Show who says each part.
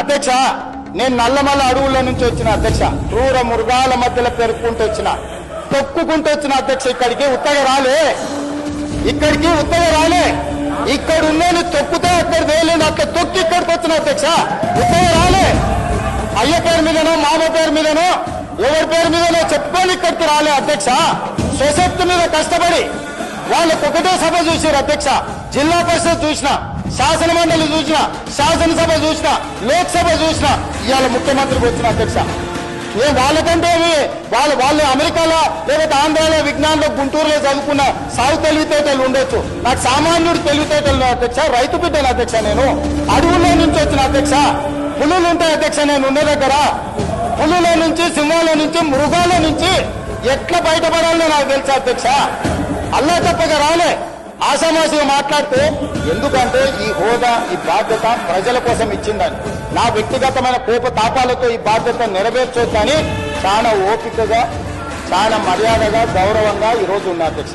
Speaker 1: అధ్యక్ష నేను నల్లమల్ల అడవుల నుంచి వచ్చిన అధ్యక్ష క్రూర మృగాల మధ్యలో పెరుక్కుంటూ వచ్చిన తొక్కుకుంటూ వచ్చిన అధ్యక్ష ఇక్కడికి ఉత్తగా రాలే. ఇక్కడికి ఉత్తగా రాలే. ఇక్కడ ఉన్నాను తొక్కుతే అక్కడ వేయలేదు అక్కడ తొక్కి ఇక్కడికి వచ్చిన అధ్యక్ష ఉత్తగా రాలే. అయ్య పేరు మీదనో మామ పేరు మీదనో ఎవరి పేరు మీదనో చెప్పుకొని ఇక్కడికి రాలే అధ్యక్ష. స్వశక్తి మీద కష్టపడి వాళ్ళకు ఒకటే సభ చూసారు అధ్యక్ష. జిల్లా పరిషత్ చూసిన శాసన మండలి చూసిన శాసనసభ చూసిన లోక్సభ చూసిన ఇవాళ ముఖ్యమంత్రికి వచ్చిన అధ్యక్ష. ఏ వాళ్ళకంటే వాళ్ళు వాళ్ళు అమెరికాలో లేకపోతే ఆంధ్రాలో విజ్ఞానంలో గుంటూరులో చదువుకున్న సాగు తెలివితేటలు ఉండొచ్చు. నాకు సామాన్యుడు తెలివితేటలు అధ్యక్ష రైతు బిడ్డలు అధ్యక్ష నేను. అడవుల్లో నుంచి వచ్చిన అధ్యక్ష. పులులు ఉంటాయి అధ్యక్ష నేను ఉన్న దగ్గర. పులుల నుంచి సింహాల నుంచి మృగాల నుంచి ఎట్లా బయటపడాలో నాకు తెలుసు అధ్యక్ష. ఆషామాషిగా మాట్లాడితే ఎందుకంటే ఈ హోదా ఈ బాధ్యత ప్రజల కోసం ఇచ్చిందని. నా వ్యక్తిగతమైన కోప తాపాలతో ఈ బాధ్యత నెరవేర్చొద్దని చాలా ఓపికగా చాలా మర్యాదగా గౌరవంగా ఈ రోజు ఉన్న అధ్యక్ష